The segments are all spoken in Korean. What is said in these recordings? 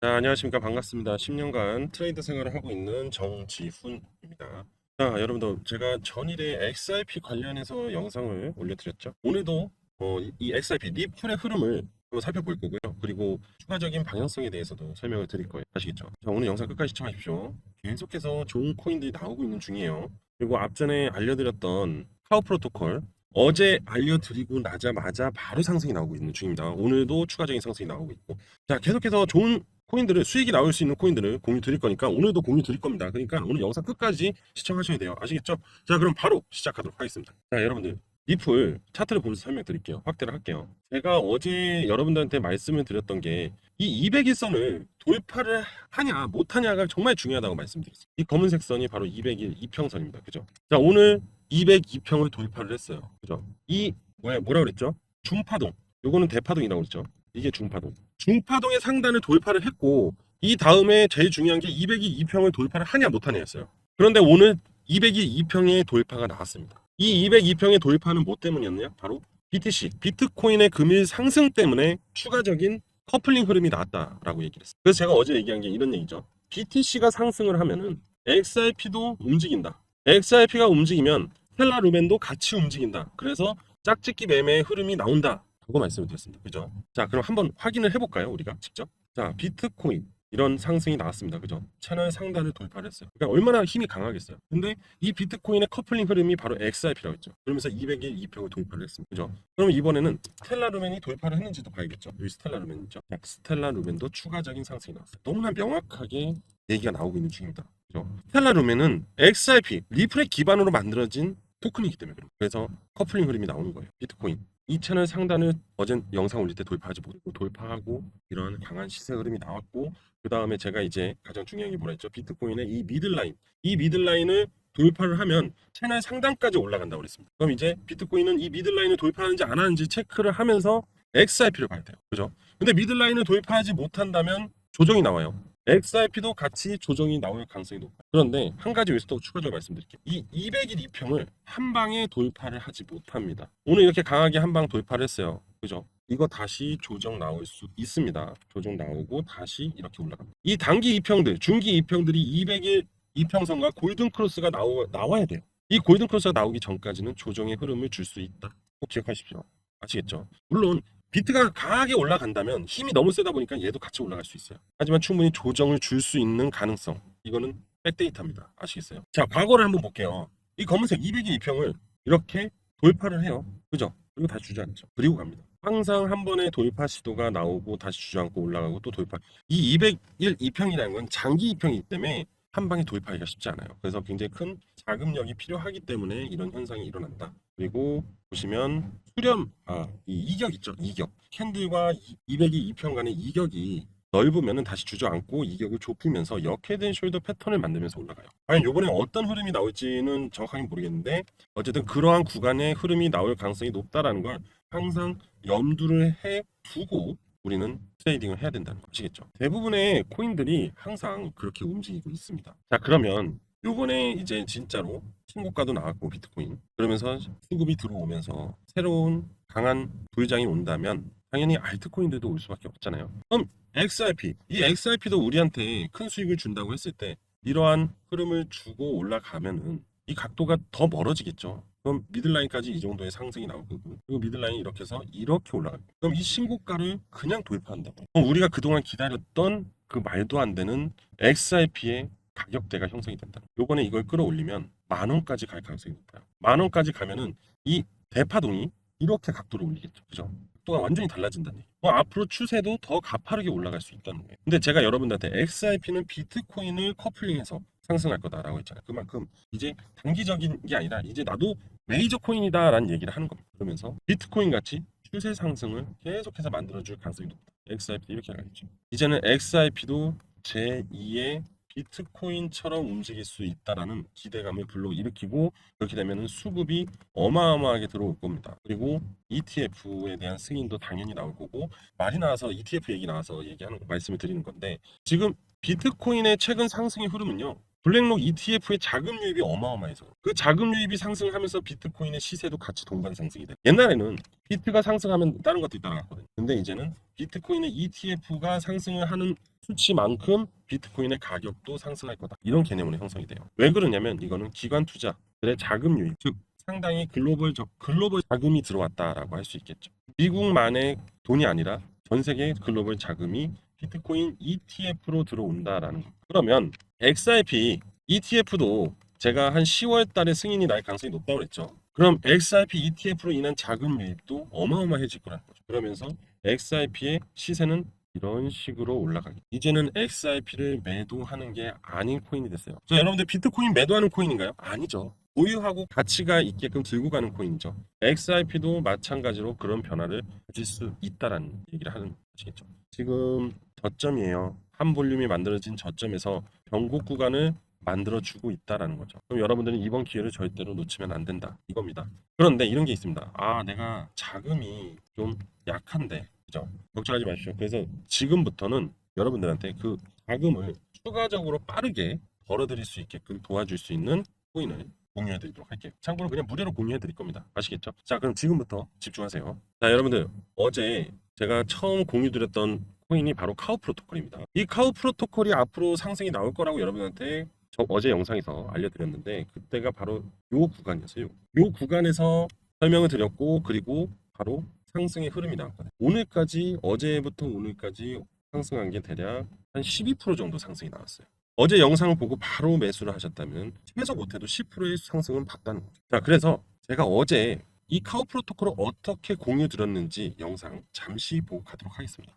자, 안녕하십니까. 반갑습니다. 10년간 트레이드 생활을 하고 있는 정지훈입니다. 자, 여러분들, 제가 전일에 XRP 관련해서 영상을 올려드렸죠. 오늘도 어, 이- 이 XRP 리플의 흐름을 한번 살펴볼 거고요. 그리고 추가적인 방향성에 대해서도 설명을 드릴 거예요. 아시겠죠? 자, 오늘 영상 끝까지 시청하십시오. 계속해서 좋은 코인들이 나오고 있는 중이에요. 그리고 앞전에 알려드렸던 카우 프로토콜 어제 알려드리고 나자마자 바로 상승이 나오고 있는 중입니다. 오늘도 추가적인 상승이 나오고 있고 자 계속해서 좋은 코인들을 수익이 나올 수 있는 코인들을 공유 드릴 거니까 오늘도 공유 드릴 겁니다. 그러니까 오늘 영상 끝까지 시청하셔야 돼요. 아시겠죠? 자 그럼 바로 시작하도록 하겠습니다. 자 여러분들 리플 차트를 보면서 설명드릴게요. 확대를 할게요. 제가 어제 여러분들한테 말씀을 드렸던 게 이 200일선을 돌파를 하냐 못하냐가 정말 중요하다고 말씀드렸어요. 이 검은색 선이 바로 200일 이평선입니다. 그죠? 자 오늘 202평을 돌파를 했어요. 그죠? 이 뭐야 뭐라 그랬죠? 중파동. 요거는 대파동이라고 그랬죠. 이게 중파동. 중파동의 상단을 돌파를 했고 이 다음에 제일 중요한 게 202평을 돌파를 하냐 못하냐였어요. 그런데 오늘 202평의 돌파가 나왔습니다. 이 202평의 돌파는 뭐 때문이었냐? 바로 BTC, 비트코인의 금일 상승 때문에 추가적인 커플링 흐름이 나왔다라고 얘기를 했어요. 그래서 제가 어제 얘기한 게 이런 얘기죠. BTC가 상승을 하면은 XRP도 움직인다. XRP가 움직이면 텔라루멘도 같이 움직인다. 그래서 짝짓기 매매의 흐름이 나온다. 라고 말씀을 드렸습니다. 그죠? 자, 그럼 한번 확인을 해볼까요? 우리가 직접. 자, 비트코인. 이런 상승이 나왔습니다. 그죠? 채널 상단을 돌파를 했어요. 그러니까 얼마나 힘이 강하겠어요. 근데 이 비트코인의 커플링 흐름이 바로 XRP라고 했죠. 그러면서 200일 2평을 돌파를 했습니다. 그죠? 그럼 이번에는 스텔라 루멘이 돌파를 했는지도 봐야겠죠. 여기 스텔라 루멘 있죠. 자, 스텔라 루멘도 추가적인 상승이 나왔어요. 너무나 명확하게 얘기가 나오고 있는 중입니다. 그죠? 스텔라 루멘은 XRP, 리플의 기반으로 만들어진 토큰이기 때문에 그래요. 그래서 커플링 흐름이 나오는 거예요. 비트코인. 이 채널 상단을 어젠 영상 올릴 때 돌파하지 못하고 돌파하고 이런 강한 시세 흐름이 나왔고 그 다음에 제가 이제 가장 중요한 게 뭐라 했죠? 비트코인의 이 미들라인. 이 미들라인을 돌파를 하면 채널 상단까지 올라간다고 그랬습니다. 그럼 이제 비트코인은 이 미들라인을 돌파하는지 안 하는지 체크를 하면서 XRP를 봐야 돼요. 그죠? 근데 미들라인을 돌파하지 못한다면 조정이 나와요. XRP도 같이 조정이 나올 가능성이 높아요. 그런데 한 가지 또 추가적으로 말씀드릴게요. 이 200일 2평을 한 방에 돌파를 하지 못합니다. 오늘 이렇게 강하게 한 방 돌파를 했어요. 그죠? 이거 다시 조정 나올 수 있습니다. 조정 나오고 다시 이렇게 올라갑니다. 이 단기 2평들, 중기 2평들이 200일 2평선과 골든 크로스가 나오, 나와야 돼요. 이 골든 크로스가 나오기 전까지는 조정의 흐름을 줄 수 있다. 꼭 기억하십시오. 아시겠죠? 물론 비트가 강하게 올라간다면 힘이 너무 세다 보니까 얘도 같이 올라갈 수 있어요. 하지만 충분히 조정을 줄 수 있는 가능성. 이거는 백데이터입니다. 아시겠어요? 자, 과거를 한번 볼게요. 이 검은색 200일 2평을 이렇게 돌파를 해요. 그죠? 그리고 다시 주저앉죠. 그리고 갑니다. 항상 한 번에 돌파 시도가 나오고 다시 주저앉고 올라가고 또 돌파. 이 201 2평이라는 건 장기 2평이기 때문에 한 방에 돌파하기가 쉽지 않아요. 그래서 굉장히 큰 자금력이 필요하기 때문에 이런 현상이 일어난다. 그리고 보시면 수렴, 아, 이 이격 있죠? 이격. 캔들과 202 2평 간의 이격이 넓으면 다시 주저앉고 이격을 좁히면서 역헤드 숄더 패턴을 만들면서 올라가요. 과연 이번에 어떤 흐름이 나올지는 정확하게 모르겠는데 어쨌든 그러한 구간의 흐름이 나올 가능성이 높다라는 걸 항상 염두를 해 두고 우리는 트레이딩을 해야 된다는 거 아시겠죠? 대부분의 코인들이 항상 그렇게 움직이고 있습니다. 자 그러면 요번에 이제 진짜로 신고가도 나왔고 비트코인 그러면서 수급이 들어오면서 새로운 강한 불장이 온다면 당연히 알트코인들도 올 수밖에 없잖아요. 그럼 XRP 이 XRP도 우리한테 큰 수익을 준다고 했을 때 이러한 흐름을 주고 올라가면은 이 각도가 더 멀어지겠죠. 그럼 미들라인까지 이 정도의 상승이 나올 거고 그리고 미들라인이 이렇게 해서 이렇게 올라가요. 그럼 이 신고가를 그냥 돌파한다고. 그럼 우리가 그동안 기다렸던 그 말도 안 되는 XRP의 가격대가 형성이 된다. 요번에 이걸 끌어올리면 만 원까지 갈 가능성이 높아요. 만 원까지 가면은 이 대파동이 이렇게 각도를 올리겠죠. 그죠? 각도가 완전히 달라진다는 얘기. 뭐 앞으로 추세도 더 가파르게 올라갈 수 있다는 거예요. 근데 제가 여러분들한테 XRP는 비트코인을 커플링해서 상승할 거다라고 했잖아요. 그만큼 이제 단기적인 게 아니라 이제 나도 메이저 코인이다라는 얘기를 하는 겁니다. 그러면서 비트코인 같이 추세 상승을 계속해서 만들어줄 가능성이 높다. XRP 이렇게 가겠죠. 이제는 XRP도 제2의 비트코인처럼 움직일 수 있다라는 기대감을 불러일으키고 그렇게 되면 수급이 어마어마하게 들어올 겁니다. 그리고 ETF에 대한 승인도 당연히 나올 거고 말이 나와서 ETF 얘기 나와서 얘기하는 거 말씀을 드리는 건데 지금 비트코인의 최근 상승의 흐름은요 블랙록 ETF의 자금 유입이 어마어마해서 그 자금 유입이 상승하면서 비트코인의 시세도 같이 동반 상승이 돼. 옛날에는 비트가 상승하면 다른 것들이 따라갔거든. 근데 이제는 비트코인의 ETF가 상승을 하는 수치만큼 비트코인의 가격도 상승할 거다. 이런 개념으로 형성이 돼요. 왜 그러냐면 이거는 기관 투자들의 자금 유입, 즉 상당히 글로벌 적 글로벌 자금이 들어왔다라고 할 수 있겠죠. 미국만의 돈이 아니라 전 세계 글로벌 자금이 비트코인 ETF로 들어온다라는 거. 그러면 XRP ETF도 제가 한 10월 달에 승인이 날 가능성이 높다고 그랬죠. 그럼 XRP ETF로 인한 자금 유입도 어마어마해질 거라는 거죠. 그러면서 XRP의 시세는 이런 식으로 올라가기. 이제는 XRP를 매도하는 게 아닌 코인이 됐어요. 자, 여러분들 비트코인 매도하는 코인인가요? 아니죠. 보유하고 가치가 있게끔 들고 가는 코인이죠. XRP도 마찬가지로 그런 변화를 가질 수 있다라는 얘기를 하는 것이겠죠. 지금 저점이에요. 한 볼륨이 만들어진 저점에서 변곡 구간을 만들어 주고 있다라는 거죠. 그럼 여러분들은 이번 기회를 절대로 놓치면 안 된다. 이겁니다. 그런데 이런 게 있습니다. 아, 내가 자금이 좀 약한데. 그죠? 걱정하지 마십시오. 그래서 지금부터는 여러분들한테 그 자금을 추가적으로 빠르게 벌어들일 수 있게끔 도와줄 수 있는 코인을 공유해 드리도록 할게요. 참고로 그냥 무료로 공유해 드릴 겁니다. 아시겠죠? 자, 그럼 지금부터 집중하세요. 자, 여러분들 어제 제가 처음 공유 드렸던 코인이 바로 카우 프로토콜입니다. 이 카우 프로토콜이 앞으로 상승이 나올 거라고 여러분한테 저 어제 영상에서 알려드렸는데 그때가 바로 요 구간이었어요. 요 구간에서 설명을 드렸고 그리고 바로 상승의 흐름이 나왔거든요. 오늘까지 어제부터 오늘까지 상승한 게 대략 한 12% 정도 상승이 나왔어요. 어제 영상을 보고 바로 매수를 하셨다면 최소 못해도 10%의 상승은 봤다는 거죠. 자, 그래서 제가 어제 이 카우 프로토콜을 어떻게 공유 드렸는지 영상 잠시 보고 가도록 하겠습니다.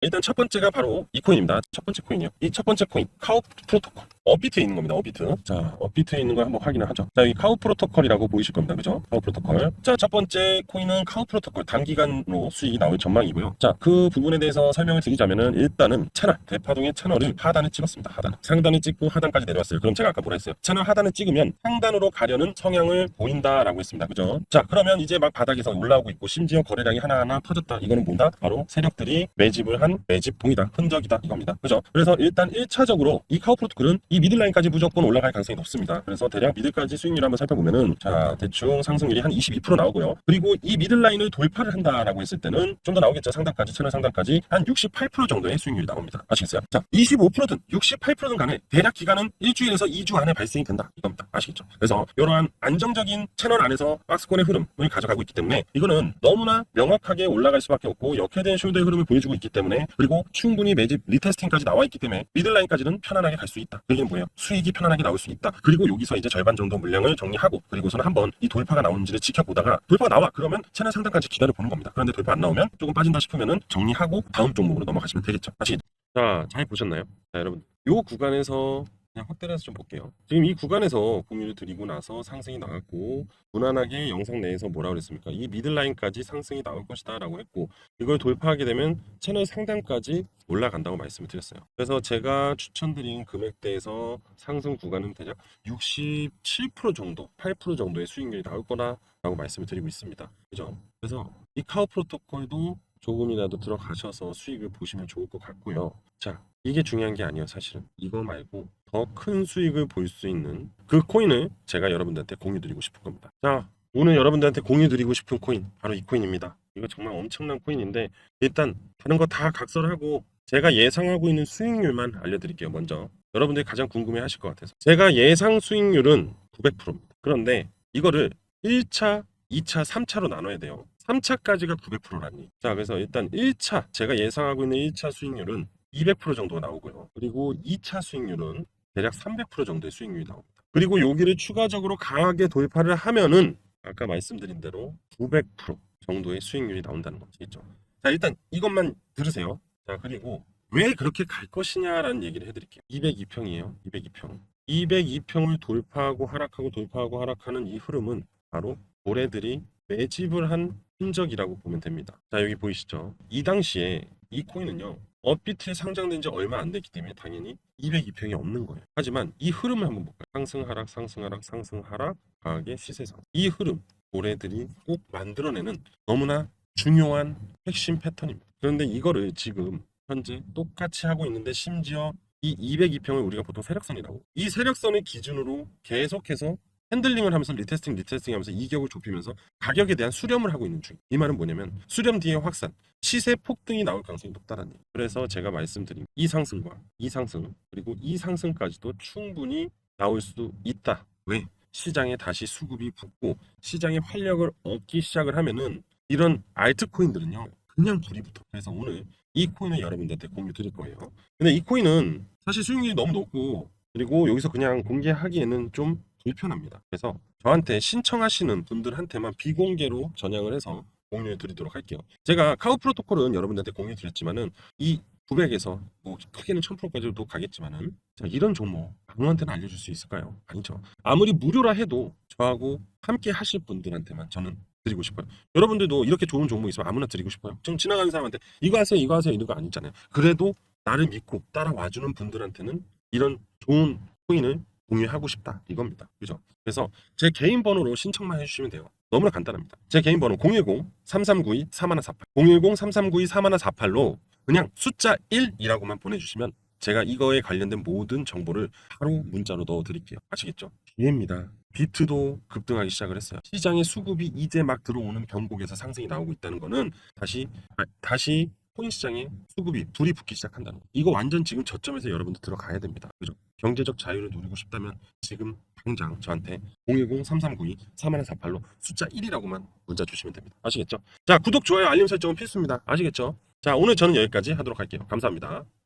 일단 첫 번째가 바로 이 코인입니다. 첫 번째 코인이요. 이 첫 번째 코인 카우 프로토콜. 업비트에 있는 겁니다. 업비트. 자, 업비트에 있는 거 한번 확인을 하죠. 자, 이 카우 프로토콜이라고 보이실 겁니다. 그죠? 카우 프로토콜. 자, 첫 번째 코인은 카우 프로토콜 단기간으로 수익이 나올 전망이고요. 자, 그 부분에 대해서 설명을 드리자면은 일단은 채널, 대파동의 채널을 하단에 찍었습니다. 하단. 상단에 찍고 하단까지 내려왔어요. 그럼 제가 아까 뭐라 했어요? 채널 하단을 찍으면 상단으로 가려는 성향을 보인다라고 했습니다. 그죠? 자, 그러면 이제 막 바닥에서 올라오고 있고 심지어 거래량이 하나하나 터졌다. 이거는 뭔다? 바로 세력들이 매집을 한 매집봉이다. 흔적이다. 이겁니다. 그죠? 그래서 일단 1차적으로 이 카우 프로토콜은 이 미들라인까지 무조건 올라갈 가능성이 높습니다. 그래서 대략 미들까지 수익률 한번 살펴보면은 자, 대충 상승률이 한 22% 나오고요. 그리고 이 미들라인을 돌파를 한다라고 했을 때는 좀 더 나오겠죠. 상단까지, 채널 상단까지 한 68% 정도의 수익률이 나옵니다. 아시겠어요? 자, 25%든 68%든 간에 대략 기간은 일주일에서 2주 안에 발생이 된다. 이겁니다. 아시겠죠? 그래서 이러한 안정적인 채널 안에서 박스권의 흐름을 가져가고 있기 때문에 이거는 너무나 명확하게 올라갈 수밖에 없고 역회된 숄더의 흐름을 보여주고 있기 때문에 그리고 충분히 매집 리테스팅까지 나와 있기 때문에 미들라인까지는 편안하게 갈 수 있다. 그 얘기는 뭐예요? 수익이 편안하게 나올 수 있다. 그리고 여기서 이제 절반 정도 물량을 정리하고 그리고서는 한번 이 돌파가 나오는지를 지켜보다가 돌파가 나와 그러면 채널 상단까지 기다려 보는 겁니다. 그런데 돌파 안 나오면 조금 빠진다 싶으면은 정리하고 다음 종목으로 넘어가시면 되겠죠. 다시 자, 잘 보셨나요? 자, 여러분. 요 구간에서 그냥 확대를 해서 좀 볼게요. 지금 이 구간에서 공유를 드리고 나서 상승이 나왔고 무난하게 영상 내에서 뭐라 그랬습니까? 이 미들라인까지 상승이 나올 것이다 라고 했고 이걸 돌파하게 되면 채널 상단까지 올라간다고 말씀을 드렸어요. 그래서 제가 추천드린 금액대에서 상승 구간은 대략 67% 정도, 8% 정도의 수익률이 나올 거라 라고 말씀을 드리고 있습니다. 그죠? 그래서 이 카우 프로토콜도 조금이라도 들어가셔서 수익을 보시면 좋을 것 같고요. 자, 이게 중요한 게 아니에요, 사실은. 이거 말고 더 큰 수익을 볼 수 있는 그 코인을 제가 여러분들한테 공유드리고 싶은 겁니다. 자, 오늘 여러분들한테 공유드리고 싶은 코인, 바로 이 코인입니다. 이거 정말 엄청난 코인인데, 일단 다른 거 다 각설하고 제가 예상하고 있는 수익률만 알려드릴게요, 먼저. 여러분들이 가장 궁금해 하실 것 같아서. 제가 예상 수익률은 900%입니다. 그런데 이거를 1차, 2차, 3차로 나눠야 돼요. 3차까지가 900%라니. 자, 그래서 일단 1차, 제가 예상하고 있는 1차 수익률은 200% 정도가 나오고요. 그리고 2차 수익률은 대략 300% 정도의 수익률이 나옵니다. 그리고 여기를 추가적으로 강하게 돌파를 하면은 아까 말씀드린 대로 900% 정도의 수익률이 나온다는 거죠. 자, 일단 이것만 들으세요. 자, 그리고 왜 그렇게 갈 것이냐라는 얘기를 해드릴게요. 202평이에요. 202평. 202평을 돌파하고 하락하고 돌파하고 하락하는 이 흐름은 바로 고래들이 매집을 한 흔적이라고 보면 됩니다. 자, 여기 보이시죠? 이 당시에 이 코인은요. 업비트에 상장된 지 얼마 안 됐기 때문에 당연히 202평이 없는 거예요. 하지만 이 흐름을 한번 볼까요? 상승 하락 상승 하락 상승 하락 강하게 시세상 이 흐름 고래들이 꼭 만들어내는 너무나 중요한 핵심 패턴입니다. 그런데 이거를 지금 현재 똑같이 하고 있는데 심지어 이 202평을 우리가 보통 세력선이라고 이 세력선을 기준으로 계속해서 핸들링을 하면서 리테스팅 리테스팅 하면서 이격을 좁히면서 가격에 대한 수렴을 하고 있는 중. 이 말은 뭐냐면 수렴 뒤에 확산, 시세 폭등이 나올 가능성이 높다는 얘기. 그래서 제가 말씀드린 이 상승과 이 상승 그리고 이 상승까지도 충분히 나올 수 있다. 왜? 시장에 다시 수급이 붙고 시장에 활력을 얻기 시작을 하면은 이런 알트코인들은요 그냥 불이 붙어. 그래서 오늘 이 코인을 여러분들한테 공유 드릴 거예요. 근데 이 코인은 사실 수익률이 너무 높고 그리고 여기서 그냥 공개하기에는 좀 불편합니다. 그래서 저한테 신청하시는 분들한테만 비공개로 전향을 해서 공유해 드리도록 할게요. 제가 카우 프로토콜은 여러분들한테 공유해 드렸지만은 이 900에서 뭐 크게는 1000%까지도 가겠지만은 자, 이런 종목 아무한테나 알려줄 수 있을까요? 아니죠. 아무리 무료라 해도 저하고 함께 하실 분들한테만 저는 드리고 싶어요. 여러분들도 이렇게 좋은 종목 있으면 아무나 드리고 싶어요. 좀 지나가는 사람한테 이거 하세요, 이거 하세요 이런 거 아니잖아요. 그래도 나를 믿고 따라와주는 분들한테는 이런 좋은 코인을 공유하고 싶다 이겁니다. 그죠? 그래서 제 개인 번호로 신청만 해주시면 돼요. 너무나 간단합니다. 제 개인 번호 010-3392-3148 010-3392-3148로 그냥 숫자 1이라고만 보내주시면 제가 이거에 관련된 모든 정보를 바로 문자로 넣어드릴게요. 아시겠죠? 기회입니다. 비트도 급등하기 시작을 했어요. 시장의 수급이 이제 막 들어오는 변곡에서 상승이 나오고 있다는 거는 다시 아, 다시 코인 시장에 수급이 불이 붙기 시작한다는 거. 이거 완전 지금 저점에서 여러분들 들어가야 됩니다. 그죠? 경제적 자유를 누리고 싶다면 지금 당장 저한테 010-3392-3148로 숫자 1이라고만 문자 주시면 됩니다. 아시겠죠? 자, 구독, 좋아요, 알림 설정은 필수입니다. 아시겠죠? 자, 오늘 저는 여기까지 하도록 할게요. 감사합니다.